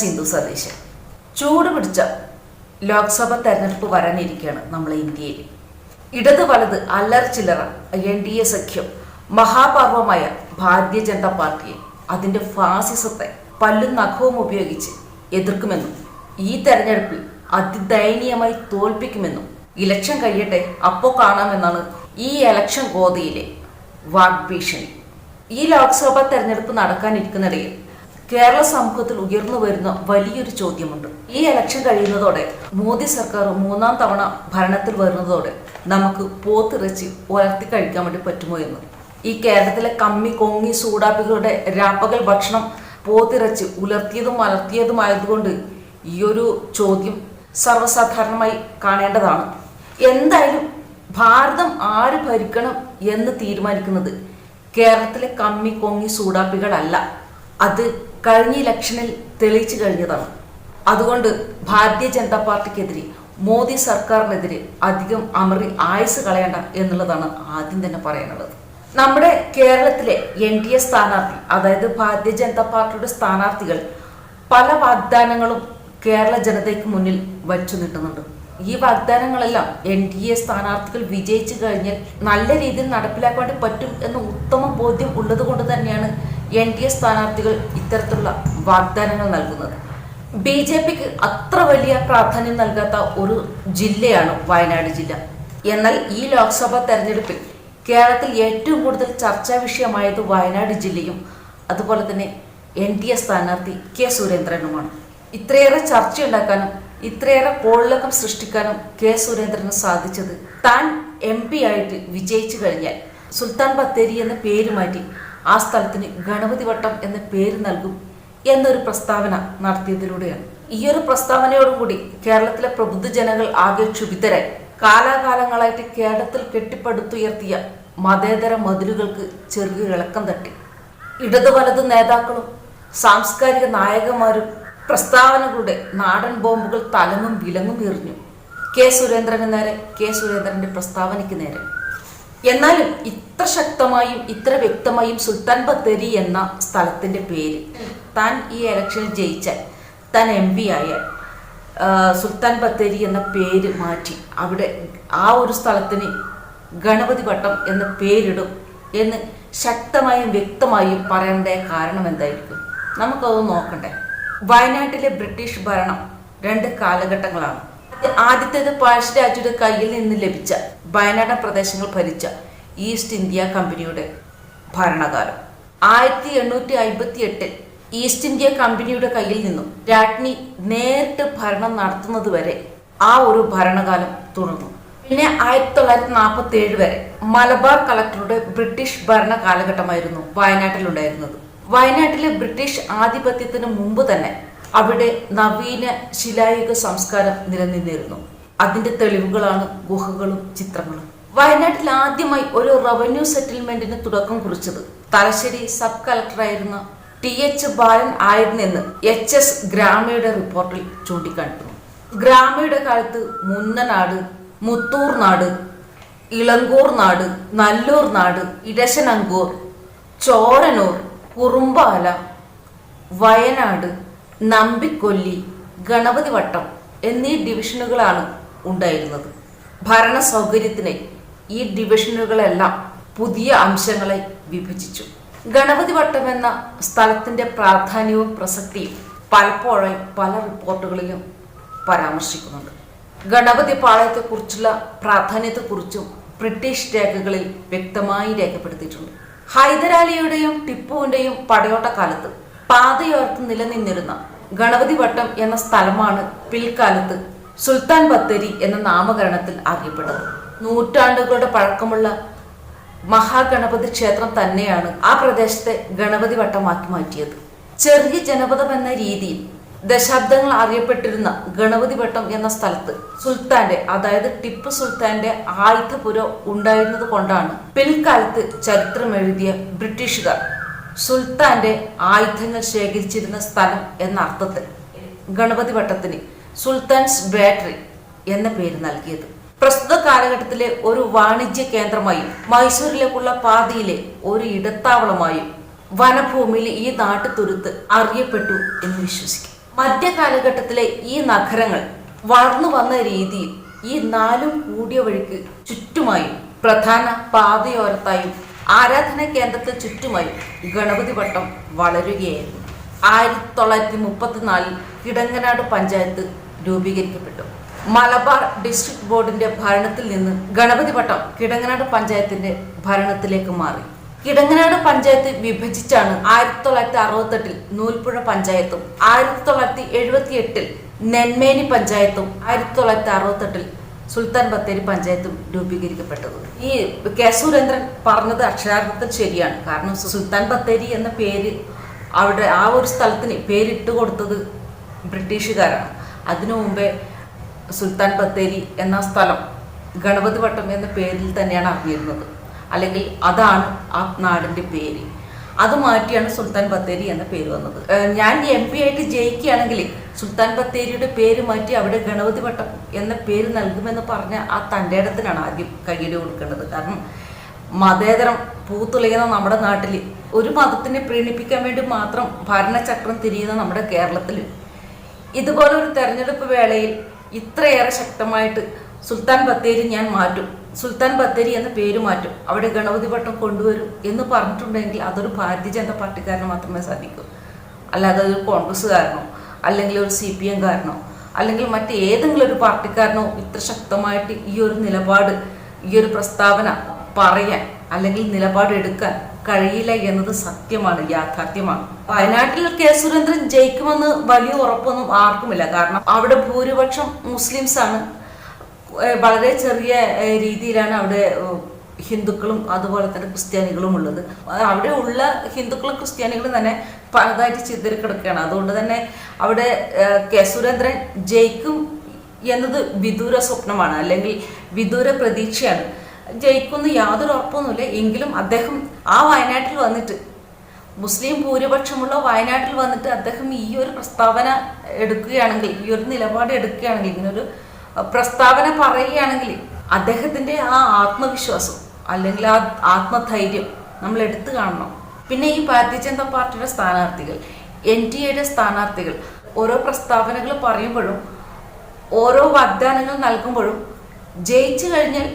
സിന്ധു സതീശൻ. ചൂട് പിടിച്ച ലോക്സഭ തെരഞ്ഞെടുപ്പ് വരാനിരിക്കുകയാണ് നമ്മളെ ഇന്ത്യയിൽ. ഇടത് വലത് അല്ലറ ചില്ലറ എൻ ഡി എ സഖ്യം മഹാപർവമായ ഭാരതീയ ജനതാ പാർട്ടിയെ അതിന്റെ ഫാസിസത്തെ പല്ലും നഖവും ഉപയോഗിച്ച് എതിർക്കുമെന്നും ഈ തെരഞ്ഞെടുപ്പിൽ അതിദയനീയമായി തോൽപ്പിക്കുമെന്നും ഇലക്ഷൻ കഴിയട്ടെ അപ്പോൾ കാണാമെന്നാണ് ഈ ഇലക്ഷൻ ഗോതയിലെ വാഗ്ഭീഷണി. ഈ ലോക്സഭാ തെരഞ്ഞെടുപ്പ് നടക്കാനിരിക്കുന്നിടയിൽ കേരള സമൂഹത്തിൽ ഉയർന്നു വരുന്ന വലിയൊരു ചോദ്യമുണ്ട്. ഈ ഇലക്ഷൻ കഴിയുന്നതോടെ മോദി സർക്കാർ മൂന്നാം തവണ ഭരണത്തിൽ വരുന്നതോടെ നമുക്ക് പോത്തിറച്ചി ഉയർത്തി കഴിക്കാൻ വേണ്ടി പറ്റുമോ എന്ന്. ഈ കേരളത്തിലെ കമ്മി കൊങ്ങി സൂടാപ്പികളുടെ രാപ്പകൽ ഭക്ഷണം പോത്തിറച്ചി ഉലർത്തിയതും മലർത്തിയതുമായതുകൊണ്ട് ഈ ഒരു ചോദ്യം സർവസാധാരണമായി കാണേണ്ടതാണ്. എന്തായാലും ഭാരതം ആര് ഭരിക്കണം എന്ന് തീരുമാനിക്കുന്നത് കേരളത്തിലെ കമ്മി കൊങ്ങി സൂടാപ്പികളല്ല. അത് കഴിഞ്ഞ ഇലക്ഷനിൽ തെളിയിച്ചു കഴിഞ്ഞതാണ്. അതുകൊണ്ട് ഭാരതീയ ജനതാ പാർട്ടിക്കെതിരെ മോദി സർക്കാരിനെതിരെ അധികം അമറി ആയുസ് കളയണ്ട എന്നുള്ളതാണ് ആദ്യം തന്നെ പറയാനുള്ളത്. നമ്മുടെ കേരളത്തിലെ എൻ ഡി എ സ്ഥാനാർത്ഥി അതായത് ഭാരതീയ ജനതാ പാർട്ടിയുടെ സ്ഥാനാർത്ഥികൾ പല വാഗ്ദാനങ്ങളും കേരള ജനതയ്ക്ക് മുന്നിൽ വച്ചു നീട്ടുന്നുണ്ട്. ഈ വാഗ്ദാനങ്ങളെല്ലാം എൻ ഡി എ സ്ഥാനാർത്ഥികൾ വിജയിച്ചു കഴിഞ്ഞാൽ നല്ല രീതിയിൽ നടപ്പിലാക്കാൻ പറ്റും എന്ന ഉത്തമ ബോധ്യം ഉള്ളത് കൊണ്ട് തന്നെയാണ് എൻ ഡി എ സ്ഥാനാർത്ഥികൾ ഇത്തരത്തിലുള്ള വാഗ്ദാനങ്ങൾ നൽകുന്നത്. ബി ജെ പിക്ക് അത്ര വലിയ പ്രാധാന്യം നൽകാത്ത ഒരു ജില്ലയാണ് വയനാട് ജില്ല. എന്നാൽ ഈ ലോക്സഭാ തെരഞ്ഞെടുപ്പിൽ കേരളത്തിൽ ഏറ്റവും കൂടുതൽ ചർച്ചാ വിഷയമായത് വയനാട് ജില്ലയും അതുപോലെ തന്നെ എൻ ഡി എ സ്ഥാനാർത്ഥി കെ സുരേന്ദ്രനുമാണ്. ഇത്രയേറെ ചർച്ചയുണ്ടാക്കാനും ഇത്രയേറെ കോളിളക്കം സൃഷ്ടിക്കാനും കെ സുരേന്ദ്രന് സാധിച്ചത് താൻ എം പി ആയിട്ട് വിജയിച്ചു കഴിഞ്ഞാൽ സുൽത്താൻ ബത്തേരി എന്ന പേര് മാറ്റി ആ സ്ഥലത്തിന് ഗണപതി വട്ടം എന്ന പേര് നൽകും എന്നൊരു പ്രസ്താവന നടത്തിയതിലൂടെയാണ്. ഈ ഒരു പ്രസ്താവനയോടുകൂടി കേരളത്തിലെ പ്രബുദ്ധ ജനങ്ങൾ ആകെ ക്ഷുഭിതരായി. കാലാകാലങ്ങളായിട്ട് കേരളത്തിൽ കെട്ടിപ്പടുത്തുയർത്തിയ മതേതര മതിലുകൾക്ക് ചെറിയ ഇളക്കം തട്ടി. ഇടതു വലത് നേതാക്കളും സാംസ്കാരിക നായകന്മാരും പ്രസ്താവനകളുടെ നാടൻ ബോംബുകൾ തലങ്ങും വിലങ്ങും എറിഞ്ഞു. കെ സുരേന്ദ്രന് നേരെ കെ സുരേന്ദ്രന്റെ പ്രസ്താവനയ്ക്ക് നേരെ. എന്നാലും ഇത്ര ശക്തമായും ഇത്ര വ്യക്തമായും സുൽത്താൻ ബത്തേരി എന്ന സ്ഥലത്തിന്റെ പേര്. താൻ ഈ ഇലക്ഷനിൽ ജയിച്ചാൽ താൻ എം പി ആയാൽ സുൽത്താൻ ബത്തേരി എന്ന പേര് മാറ്റി അവിടെ ആ ഒരു സ്ഥലത്തിന് ഗണപതി വട്ടം എന്ന പേരിടും എന്ന് ശക്തമായും വ്യക്തമായും പറയേണ്ട കാരണം എന്തായിരിക്കും? നമുക്കത് നോക്കണ്ടേ. വയനാട്ടിലെ ബ്രിട്ടീഷ് ഭരണം രണ്ട് കാലഘട്ടങ്ങളാണ്. ആദ്യത്തേത് പഴശ്ശിരാജയുടെ കയ്യിൽ നിന്ന് ലഭിച്ച വയനാട് പ്രദേശങ്ങൾ ഭരിച്ച ഈസ്റ്റ് ഇന്ത്യ കമ്പനിയുടെ ഭരണകാലം. ആയിരത്തി എണ്ണൂറ്റി അമ്പത്തി എട്ടിൽ ഈസ്റ്റ് ഇന്ത്യ കമ്പനിയുടെ കയ്യിൽ നിന്നും രാജ്ഞി നേരിട്ട് ഭരണം നടത്തുന്നത് വരെ ആ ഒരു ഭരണകാലം തുടർന്നു. പിന്നെ ആയിരത്തി തൊള്ളായിരത്തി നാൽപ്പത്തി ഏഴ് വരെ മലബാർ കളക്ടറുടെ ബ്രിട്ടീഷ് ഭരണ കാലഘട്ടമായിരുന്നു വയനാട്ടിലുണ്ടായിരുന്നത്. വയനാട്ടിലെ ബ്രിട്ടീഷ് ആധിപത്യത്തിന് മുമ്പ് തന്നെ അവിടെ നവീന ശിലായുഗ സംസ്കാരം നിലനിന്നിരുന്നു. അതിന്റെ തെളിവുകളാണ് ഗുഹകളും ചിത്രങ്ങളും. വയനാട്ടിൽ ആദ്യമായി ഒരു റവന്യൂ സെറ്റിൽമെന്റിന് തുടക്കം കുറിച്ചത്. തലശ്ശേരി സബ് കളക്ടറായിരുന്ന ടി എച്ച് ബാലൻ ആയിരുന്നെന്ന് എച്ച് എസ് ഗ്രാമയുടെ റിപ്പോർട്ടിൽ ചൂണ്ടിക്കാണിക്കുന്നു. ഗ്രാമയുടെ കാലത്ത് മുന്നനാട് മുത്തൂർ നാട് ഇളങ്കൂർ നാട് നല്ലൂർ നാട് ഇടശനങ്കൂർ ചോരനൂർ കുറുമ്പാല വയനാട് നമ്പിക്കൊല്ലി ഗണപതി വട്ടം എന്നീ ഡിവിഷനുകളാണ് ഉണ്ടായിരുന്നത്. ഭരണ സൗകര്യത്തിന് ഈ ഡിവിഷനുകളെല്ലാം പുതിയ അംശങ്ങളെ വിഭജിച്ചു. ഗണപതി വട്ടം എന്ന സ്ഥലത്തിന്റെ പ്രാധാന്യവും പ്രസക്തിയും പലപ്പോഴും പല റിപ്പോർട്ടുകളിലും പരാമർശിക്കുന്നുണ്ട്. ഗണപതി പാളയത്തെക്കുറിച്ചുള്ള പ്രാധാന്യത്തെക്കുറിച്ചും ബ്രിട്ടീഷ് രേഖകളിൽ വ്യക്തമായി രേഖപ്പെടുത്തിയിട്ടുണ്ട്. ഹൈദരാലിയുടെയും ടിപ്പുവിന്റെയും പടയോട്ട കാലത്ത് പാതയോർത്ത് നിലനിന്നിരുന്ന ഗണപതി വട്ടം എന്ന സ്ഥലമാണ് പിൽക്കാലത്ത് സുൽത്താൻ ബത്തേരി എന്ന നാമകരണത്തിൽ അറിയപ്പെട്ടത്. നൂറ്റാണ്ടുകളുടെ പഴക്കമുള്ള മഹാഗണപതി ക്ഷേത്രം തന്നെയാണ് ആ പ്രദേശത്തെ ഗണപതി വട്ടമാക്കി മാറ്റിയത്. ചെറിയ ജനപദം എന്ന രീതിയിൽ ദശാബ്ദങ്ങൾ അറിയപ്പെട്ടിരുന്ന ഗണപതി വട്ടം എന്ന സ്ഥലത്ത് സുൽത്താന്റെ അതായത് ടിപ്പു സുൽത്താന്റെ ആയുധപുരം ഉണ്ടായിരുന്നത് കൊണ്ടാണ് പിൽക്കാലത്ത് ചരിത്രം എഴുതിയ ബ്രിട്ടീഷുകാർ സുൽത്താന്റെ ആയുധങ്ങൾ ശേഖരിച്ചിരുന്ന സ്ഥലം എന്ന അർത്ഥത്തിൽ ഗണപതി വട്ടത്തിന് സുൽത്താൻസ് ബാറ്ററി എന്ന പേര് നൽകിയത്. പ്രസ്തുത കാലഘട്ടത്തിലെ ഒരു വാണിജ്യ കേന്ദ്രമായും മൈസൂരിലേക്കുള്ള പാതയിലെ ഒരു ഇടത്താവളമായും വനഭൂമിയിൽ ഈ നാട്ടുതുരുത്ത് അറിയപ്പെട്ടു എന്ന് വിശ്വസിക്കും. മധ്യകാലഘട്ടത്തിലെ ഈ നഗരങ്ങൾ വളർന്നു വന്ന രീതിയിൽ ഈ നാലും കൂടിയ വഴിക്ക് ചുറ്റുമായും പ്രധാന പാതയോരത്തായും ആരാധന കേന്ദ്രത്തെ ചുറ്റുമായി ഗണപതി വട്ടം വളരുകയായിരുന്നു. ആയിരത്തി തൊള്ളായിരത്തി മുപ്പത്തിനാലിൽ കിടങ്ങനാട് പഞ്ചായത്ത് രൂപീകരിക്കപ്പെട്ടു. മലബാർ ഡിസ്ട്രിക്ട് ബോർഡിന്റെ ഭരണത്തിൽ നിന്ന് ഗണപതി വട്ടം കിടങ്ങനാട് പഞ്ചായത്തിന്റെ ഭരണത്തിലേക്ക് മാറി. കിടങ്ങനാട് പഞ്ചായത്ത് വിഭജിച്ചാണ് ആയിരത്തി തൊള്ളായിരത്തി അറുപത്തെട്ടിൽ നൂൽപ്പുഴ പഞ്ചായത്തും ആയിരത്തി തൊള്ളായിരത്തി എഴുപത്തി എട്ടിൽ നെന്മേനി പഞ്ചായത്തും ആയിരത്തി തൊള്ളായിരത്തി അറുപത്തെട്ടിൽ സുൽത്താൻ ബത്തേരി പഞ്ചായത്തും രൂപീകരിക്കപ്പെട്ടത്. ഈ കെ സുരേന്ദ്രൻ പറഞ്ഞത് അക്ഷരാർത്ഥത്തിൽ ശരിയാണ്. കാരണം സുൽത്താൻ ബത്തേരി എന്ന പേര് അവിടെ ആ ഒരു സ്ഥലത്തിന് പേരിട്ട് കൊടുത്തത് ബ്രിട്ടീഷുകാരാണ്. അതിനു മുമ്പേ സുൽത്താൻ ബത്തേരി എന്ന സ്ഥലം ഗണപതി വട്ടം എന്ന പേരിൽ തന്നെയാണ് അറിഞ്ഞിരുന്നത്. അല്ലെങ്കിൽ അതാണ് ആ നാടിന്റെ പേര്. അത് മാറ്റിയാണ് സുൽത്താൻ ബത്തേരി എന്ന പേര് വന്നത്. ഞാൻ എം പി ആയിട്ട് ജയിക്കുകയാണെങ്കിൽ സുൽത്താൻ ബത്തേരിയുടെ പേര് മാറ്റി അവിടെ ഗണപതി വട്ടം എന്ന പേര് നൽകുമെന്ന് പറഞ്ഞ ആ തന്റെ ഇടത്തിനാണ് ആദ്യം കയ്യിൽ കൊടുക്കേണ്ടത്. കാരണം മതേതരം പൂത്തുലയുന്ന നമ്മുടെ നാട്ടിൽ ഒരു മതത്തിനെ പ്രീണിപ്പിക്കാൻ വേണ്ടി മാത്രം ഭരണചക്രം തിരിയുന്ന നമ്മുടെ കേരളത്തിൽ ഇതുപോലെ ഒരു തെരഞ്ഞെടുപ്പ് വേളയിൽ ഇത്രയേറെ ശക്തമായിട്ട് സുൽത്താൻ ബത്തേരി ഞാൻ മാറ്റും. സുൽത്താൻ ബത്തേരി എന്ന പേര് മാറ്റും. അവിടെ ഗണപതി പട്ടം കൊണ്ടുവരും എന്ന് പറഞ്ഞിട്ടുണ്ടെങ്കിൽ അതൊരു ഭാരതീയ ജനതാ പാർട്ടിക്കാരന് മാത്രമേ സാധിക്കൂ. അല്ലാതെ കോൺഗ്രസ് കോൺഗ്രസ്സുകാരനോ അല്ലെങ്കിൽ ഒരു സി പി എംകാരനോ അല്ലെങ്കിൽ മറ്റേതെങ്കിലും ഒരു പാർട്ടിക്കാരനോ ഇത്ര ശക്തമായിട്ട് ഈ ഒരു നിലപാട് ഈ ഒരു പ്രസ്താവന പറയാൻ അല്ലെങ്കിൽ നിലപാടെടുക്കാൻ കഴിയില്ല എന്നത് സത്യമാണ് യാഥാർത്ഥ്യമാണ്. വയനാട്ടിൽ കെ സുരേന്ദ്രൻ ജയിക്കുമെന്ന് വലിയ ഉറപ്പൊന്നും ആർക്കുമില്ല. കാരണം അവിടെ ഭൂരിപക്ഷം മുസ്ലിംസ് ആണ് വളരെ ചെറിയ രീതിയിലാണ് അവിടെ ഹിന്ദുക്കളും അതുപോലെ തന്നെ ക്രിസ്ത്യാനികളും ഉള്ളത്. അവിടെ ഉള്ള ഹിന്ദുക്കളും ക്രിസ്ത്യാനികളും തന്നെ പലതായിട്ട് ചിതറിക്കിടക്കുകയാണ്. അതുകൊണ്ട് തന്നെ അവിടെ കെ സുരേന്ദ്രൻ ജയിക്കും എന്നത് വിദൂര സ്വപ്നമാണ് അല്ലെങ്കിൽ വിദൂര പ്രതീക്ഷയാണ്. ജയിക്കുമെന്ന് യാതൊരു ഉറപ്പൊന്നുമില്ല. എങ്കിലും അദ്ദേഹം ആ വയനാട്ടിൽ വന്നിട്ട് മുസ്ലിം ഭൂരിപക്ഷമുള്ള വയനാട്ടിൽ വന്നിട്ട് അദ്ദേഹം ഈ ഒരു പ്രസ്താവന എടുക്കുകയാണെങ്കിൽ ഈ ഒരു നിലപാട് എടുക്കുകയാണെങ്കിൽ ഇങ്ങനൊരു പ്രസ്താവന പറയുകയാണെങ്കിൽ അദ്ദേഹത്തിന്റെ ആ ആത്മവിശ്വാസം അല്ലെങ്കിൽ ആ ആത്മധൈര്യം നമ്മൾ എടുത്തു കാണണം. പിന്നെ ഈ ഭാരതീയ ജനതാ പാർട്ടിയുടെ സ്ഥാനാർത്ഥികൾ എൻ ഡി എയുടെ സ്ഥാനാർത്ഥികൾ ഓരോ പ്രസ്താവനകൾ പറയുമ്പോഴും ഓരോ വാഗ്ദാനങ്ങൾ നൽകുമ്പോഴും ജയിച്ചു കഴിഞ്ഞാൽ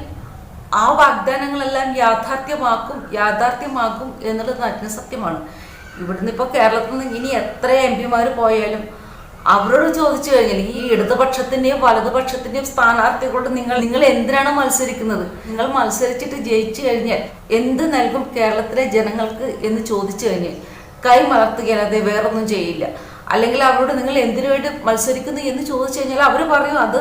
ആ വാഗ്ദാനങ്ങളെല്ലാം യാഥാർത്ഥ്യമാക്കും യാഥാർത്ഥ്യമാക്കും എന്നുള്ളത് നഗ്ന സത്യമാണ്. ഇവിടുന്ന് ഇപ്പോൾ കേരളത്തിൽ നിന്ന് ഇനി എത്ര എം പിമാർ പോയാലും അവരോട് ചോദിച്ചു കഴിഞ്ഞാൽ ഈ ഇടതുപക്ഷത്തിന്റെയും വലതുപക്ഷത്തിന്റെയും സ്ഥാനാർത്ഥികളോട് നിങ്ങൾ നിങ്ങൾ എന്തിനാണ് മത്സരിക്കുന്നത്? നിങ്ങൾ മത്സരിച്ചിട്ട് ജയിച്ചു കഴിഞ്ഞാൽ എന്ത് നൽകും കേരളത്തിലെ ജനങ്ങൾക്ക് എന്ന് ചോദിച്ചു കഴിഞ്ഞാൽ കൈ മലർത്തുകയല്ലാതെ വേറൊന്നും ചെയ്യില്ല. അല്ലെങ്കിൽ അവരോട് നിങ്ങൾ എന്തിനു വേണ്ടി മത്സരിക്കുന്നു എന്ന് ചോദിച്ചു കഴിഞ്ഞാൽ അവർ പറയും അത്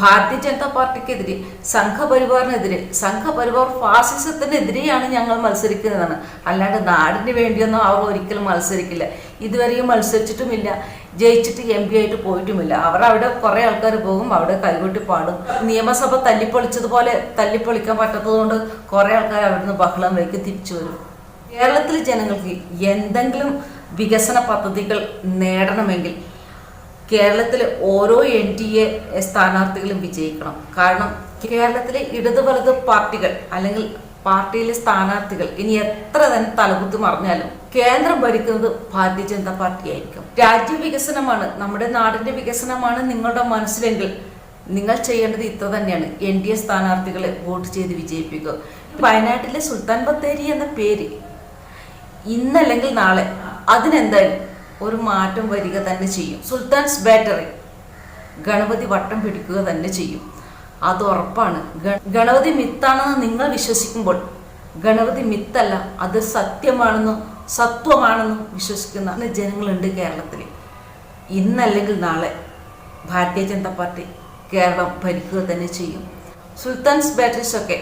ഭാരതീയ ജനതാ പാർട്ടിക്കെതിരെ സംഘപരിവാറിനെതിരെ സംഘപരിവാർ ഫാസിസത്തിനെതിരെയാണ് ഞങ്ങൾ മത്സരിക്കുന്നതാണ്. അല്ലാണ്ട് നാടിന് വേണ്ടിയൊന്നും അവർ ഒരിക്കലും മത്സരിക്കില്ല. ഇതുവരെയും മത്സരിച്ചിട്ടുമില്ല. ജയിച്ചിട്ട് എം പി ആയിട്ട് പോയിട്ടുമില്ല. അവർ അവിടെ കുറെ ആൾക്കാർ പോകും അവിടെ കൈകൊട്ടി പാടും. നിയമസഭ തല്ലിപ്പൊളിച്ചതുപോലെ തല്ലിപ്പൊളിക്കാൻ പറ്റാത്തതുകൊണ്ട് കുറെ ആൾക്കാർ അവിടുന്ന് ബഹളം വയ്ക്ക് തിരിച്ചു വരും. കേരളത്തിലെ ജനങ്ങൾക്ക് എന്തെങ്കിലും വികസന പദ്ധതികൾ നേടണമെങ്കിൽ കേരളത്തിലെ ഓരോ എൻ ഡി എ സ്ഥാനാർത്ഥികളും വിജയിക്കണം. കാരണം കേരളത്തിലെ ഇടതു വലത് പാർട്ടികൾ അല്ലെങ്കിൽ പാർട്ടിയിലെ സ്ഥാനാർത്ഥികൾ ഇനി എത്ര തന്നെ തലകുത്തി മറിഞ്ഞാലും കേന്ദ്രം ഭരിക്കുന്നത് ഭാരതീയ ജനതാ പാർട്ടി ആയിരിക്കും രാജ്യ വികസനമാണ് നമ്മുടെ നാടിന്റെ വികസനമാണ് നിങ്ങളുടെ മനസ്സിലെങ്കിൽ നിങ്ങൾ ചെയ്യേണ്ടത് ഇത്ര തന്നെയാണ്. എൻ ഡി എ സ്ഥാനാർത്ഥികളെ വോട്ട് ചെയ്ത് വിജയിപ്പിക്കുക. വയനാട്ടിലെ സുൽത്താൻ ബത്തേരി എന്ന പേര് ഇന്നല്ലെങ്കിൽ നാളെ അതിനെന്തായാലും ഒരു മാറ്റം വരിക തന്നെ ചെയ്യും. സുൽത്താൻസ് ബാറ്ററി ഗണപതി വട്ടം പിടിക്കുക തന്നെ ചെയ്യും. അത് ഉറപ്പാണ്. ഗണപതി മിത്താണെന്ന് നിങ്ങൾ വിശ്വസിക്കുമ്പോൾ ഗണപതി മിത്തല്ല അത് സത്യമാണെന്നും സത്വമാണെന്നും വിശ്വസിക്കുന്ന ജനങ്ങളുണ്ട് കേരളത്തിൽ. ഇന്നല്ലെങ്കിൽ നാളെ ഭാരതീയ ജനതാ പാർട്ടി കേരളം ഭരിക്കുക തന്നെ ചെയ്യും. സുൽത്താൻസ് ബാറ്ററീസ് ഒക്കെ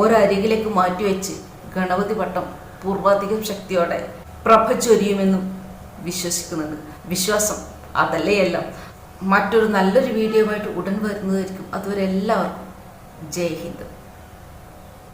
ഒരരികിലേക്ക് മാറ്റിവെച്ച് ഗണപതി പട്ടം പൂർവാധികം ശക്തിയോടെ പ്രഭ ചൊരിയുമെന്നും വിശ്വസിക്കുന്നുണ്ട്. വിശ്വാസം അതല്ലേ എല്ലാം. മറ്റൊരു നല്ലൊരു വീഡിയോ ആയിട്ട് ഉടൻ വരുന്നതായിരിക്കും. അതുവരെ എല്ലാവർക്കും ജയ് ഹിന്ദ്.